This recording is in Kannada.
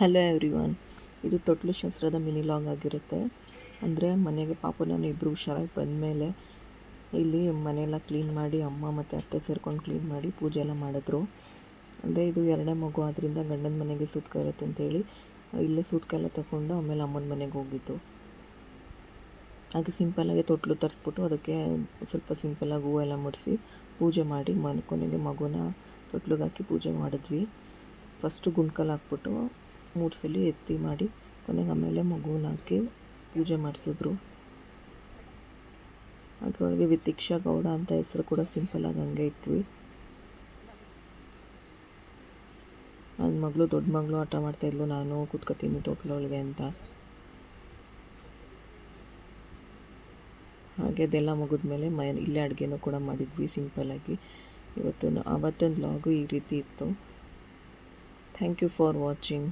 ಹಲೋ ಎವ್ರಿ ಒನ್ ಇದು ತೊಟ್ಲು ಶಾಸ್ತ್ರದ ಮಿನಿ ಲಾಗ್ ಆಗಿರುತ್ತೆ. ಅಂದರೆ ಮನೆಗೆ ಪಾಪು ನಾನು ಇಬ್ಬರು ಹುಷಾರಾಗಿ ಬಂದಮೇಲೆ ಇಲ್ಲಿ ಮನೆಯೆಲ್ಲ ಕ್ಲೀನ್ ಮಾಡಿ ಅಮ್ಮ ಮತ್ತು ಅತ್ತೆ ಸೇರ್ಕೊಂಡು ಕ್ಲೀನ್ ಮಾಡಿ ಪೂಜೆ ಎಲ್ಲ ಮಾಡಿದ್ರು. ಅಂದರೆ ಇದು ಎರಡನೇ ಮಗು ಆದ್ದರಿಂದ ಗಂಡನ ಮನೆಗೆ ಸೂತ್ಕ ಇರುತ್ತೆ ಅಂತೇಳಿ ಇಲ್ಲೇ ಸೂತ್ಕ ಎಲ್ಲ ತಗೊಂಡು ಆಮೇಲೆ ಅಮ್ಮನ ಮನೆಗೆ ಹೋಗಿದ್ದು. ಹಾಗೆ ಸಿಂಪಲ್ಲಾಗಿ ತೊಟ್ಲು ತರಿಸ್ಬಿಟ್ಟು ಅದಕ್ಕೆ ಸ್ವಲ್ಪ ಸಿಂಪಲ್ಲಾಗಿ ಎಲ್ಲ ಮುಡಿಸಿ ಪೂಜೆ ಮಾಡಿ ಮನೆ ಕೊನೆಗೆ ಮಗುನ ತೊಟ್ಲಿಗೆ ಹಾಕಿ ಪೂಜೆ ಮಾಡಿದ್ವಿ. ಫಸ್ಟು ಗುಂಡ್ಕಲ್ ಹಾಕ್ಬಿಟ್ಟು ಮೂರು ಸಲ ಎತ್ತಿ ಮಾಡಿ, ಕೊನೆಗೆ ಆಮೇಲೆ ಮಗುನ ಹಾಕಿ ಪೂಜೆ ಮಾಡಿಸಿದ್ರು. ಹಾಗೆ ಒಳಗೆ ವಿತಿಕ್ಷಾ ಗೌಡ ಅಂತ ಹೆಸರು ಕೂಡ ಸಿಂಪಲ್ ಹಂಗೆ ಇಟ್ವಿ. ನನ್ನ ಮಗಳು ದೊಡ್ಡ ಮಗಳು ಆಟ ಮಾಡ್ತಾಯಿದ್ಲು ನಾನು ಕೂತ್ಕೊತೀನಿ ತೊಟ್ಲೊಳಗೆ ಅಂತ. ಹಾಗೆ ಅದೆಲ್ಲ ಮುಗಿದ್ಮೇಲೆ ಮ ಇಲ್ಲೇ ಅಡುಗೆನೂ ಕೂಡ ಮಾಡಿದ್ವಿ ಸಿಂಪಲ್ಲಾಗಿ ಇವತ್ತು ಆವತ್ತೊಂದು ಲಾಗು ಈ ರೀತಿ ಇತ್ತು. Thank you for watching